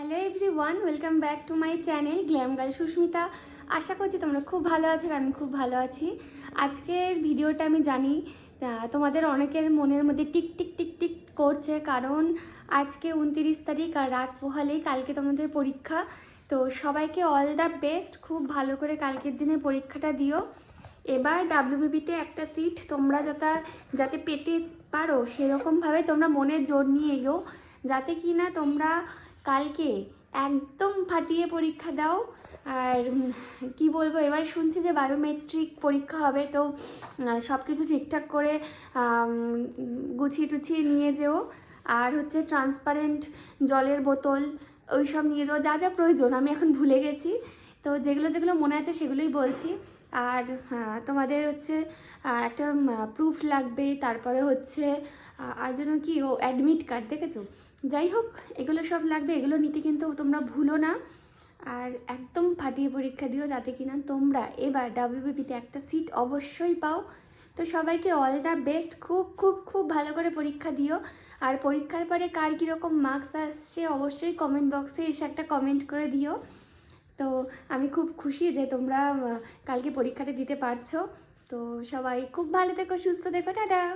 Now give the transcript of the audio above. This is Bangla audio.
Hello everyone welcome back to my channel glam girl Susmita আশা করছি তোমরা খুব ভালো আছো আর আমি খুব ভালো আছি। আজকের ভিডিওটা আমি জানি তোমাদের অনেকের মনের মধ্যে টিক টিক টিক টিক করছে, কারণ আজকে উনতিরিশ তারিখ আর রাত পোহালেই কালকে তোমাদের পরীক্ষা। তো সবাইকে অল দ্য বেস্ট খুব ভালো করে কালকের দিনে পরীক্ষাটা দিও। এবার ডাব্লিউবিপিতে একটা সিট তোমরা যাতে যাতে পেতে পারো, সেরকমভাবে তোমরা মনের জোর নিয়ে এগো। যাতে কি না তোমরা কালকে একদম ফাটিয়ে পরীক্ষা দাও। আর কি বলব, এবার শুনছি যে বায়োমেট্রিক পরীক্ষা হবে, তো সব কিছু ঠিকঠাক করে গুছিয়ে টুছিয়ে নিয়ে যেও। আর হচ্ছে ট্রান্সপারেন্ট জলের বোতল ওই সব নিয়ে যাওয়া যা যা প্রয়োজন, আমি এখন ভুলে গেছি। তো যেগুলো যেগুলো মনে আছে সেগুলোই বলছি। আর হ্যাঁ, তোমাদের হচ্ছে একটা প্রুফ লাগবে তারপরে হচ্ছে আর যেন কি ও অ্যাডমিট কার্ড দেখেছ? যাই হোক এগুলো সব লাগবে এগুলো নিতে কিন্তু তোমরা ভুলো না। আর একদম ফাটিয়ে পরীক্ষা দিও যাতে কিনা তোমরা এবার ডাব্লিউবিপিতে একটা সিট অবশ্যই পাও। তো সবাইকে অল দ্য বেস্ট খুব খুব খুব ভালো করে পরীক্ষা দিও। আর পরীক্ষার পরে কার কীরকম মার্কস আসছে অবশ্যই কমেন্ট বক্সে এসে একটা কমেন্ট করে দিও। তো আমি খুব খুশি যে তোমরা কালকে পরীক্ষাটা দিতে পারছ। তো সবাই খুব ভালো থেকো, সুস্থ থেকো, টাটা।